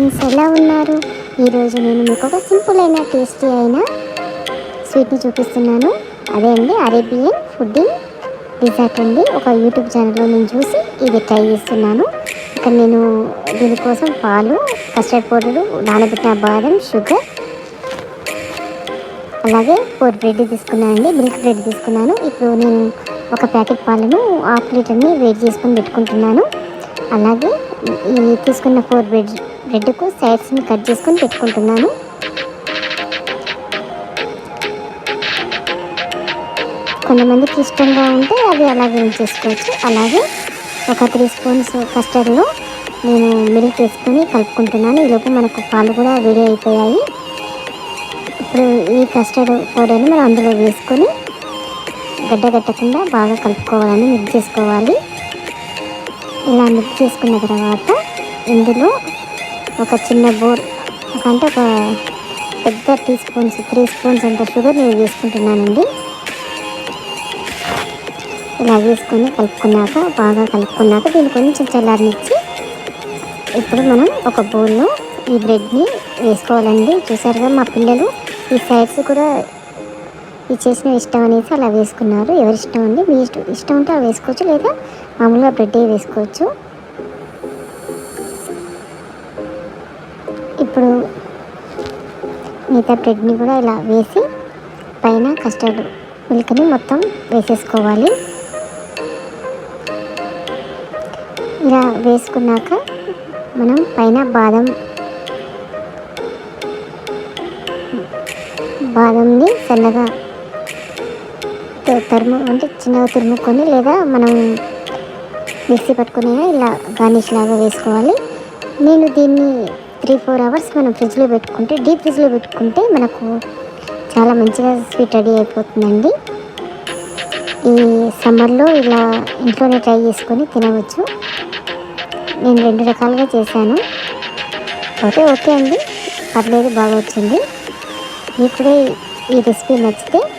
Friends ఎలా ఉన్నారు? ఈరోజు నేను మీకు ఒక సింపుల్ అయిన టేస్టీ అయిన స్వీట్ని చూపిస్తున్నాను. అదే అండి అరేబియన్ ఫుడ్డింగ్ డిజర్ట్ అండి. ఒక యూట్యూబ్ ఛానల్లో నేను చూసి ఇది ట్రై చేస్తున్నాను. ఇక్కడ నేను దీనికోసం పాలు కస్టర్డ్ పౌడరు నానబెట్టిన బాదం షుగర్ అలాగే ఫోర్ బ్రెడ్ తీసుకున్నాను అండి. మిల్క్ బ్రెడ్ తీసుకున్నాను. ఇప్పుడు నేను ఒక ప్యాకెట్ పాలను హాఫ్ లీటర్ని వేడి చేసుకొని పెట్టుకుంటున్నాను. అలాగే తీసుకున్న ఫోర్ బ్రెడ్ బ్రెడ్కు సైడ్స్ని కట్ చేసుకొని పెట్టుకుంటున్నాను. కొంతమందికి ఇష్టంగా ఉంటే అది అలాగే ఉంచేసుకోవచ్చు అలాగే ఒక త్రీ స్పూన్స్ కస్టర్డ్లో నేను మిల్క్ వేసుకొని కలుపుకుంటున్నాను. ఈలోపు మనకు పాలు కూడా వేడి అయిపోయాయి. ఇప్పుడు ఈ కస్టర్డ్ పౌడర్ని మనం అందులో వేసుకొని గడ్డ కట్టకుండా బాగా కలుపుకోవాలని మిక్స్ చేసుకోవాలి. ఇలా మిక్స్ చేసుకున్న తర్వాత ఇందులో ఒక చిన్న బోర్ అంటే ఒక పెద్ద టీ స్పూన్స్ త్రీ స్పూన్స్ అంత షుగర్ నేను వేసుకుంటున్నానండి. ఇలా వేసుకొని కలుపుకున్నాక బాగా కలుపుకున్నాక దీన్ని కొంచెం చల్లారనిచ్చి ఇప్పుడు మనం ఒక బౌల్లో ఈ బ్రెడ్ని వేసుకోవాలండి. చూసారుగా మా పిల్లలు ఈ సైడ్స్ కూడా ఇచ్చేసిన చేసిన ఇష్టం అనేసి అలా వేసుకున్నారు. ఎవరి ఇష్టం అండి? మీ ఇష్టం. ఇష్టం ఉంటే అలా వేసుకోవచ్చు లేదా మామూలుగా బ్రెడ్ వేసుకోవచ్చు. ఇప్పుడు మిగతా బ్రెడ్ని కూడా ఇలా వేసి పైన కస్టర్డ్ మిల్క్ని మొత్తం వేసేసుకోవాలి. ఇలా వేసుకున్నాక మనం పైన బాదం బాదంని సన్నగా తరుము అంటే చిన్నగా తురుముకొని లేదా మనం మిక్సీ పట్టుకుని ఇలా గార్నిష్ లాగా వేసుకోవాలి. నేను దీన్ని త్రీ ఫోర్ అవర్స్ మనం ఫ్రిడ్జ్లో పెట్టుకుంటే డీప్ ఫ్రిడ్జ్లో పెట్టుకుంటే మనకు చాలా మంచిగా స్వీట్ రెడీ అయిపోతుందండి. ఈ సమ్మర్లో ఇలా ఇంట్లోనే ట్రై చేసుకొని తినవచ్చు. నేను రెండు రకాలుగా చేశాను. ఓకే ఓకే అండి. పర్లేదు బాగా వచ్చింది మీకు ఈ రెసిపీ నచ్చితే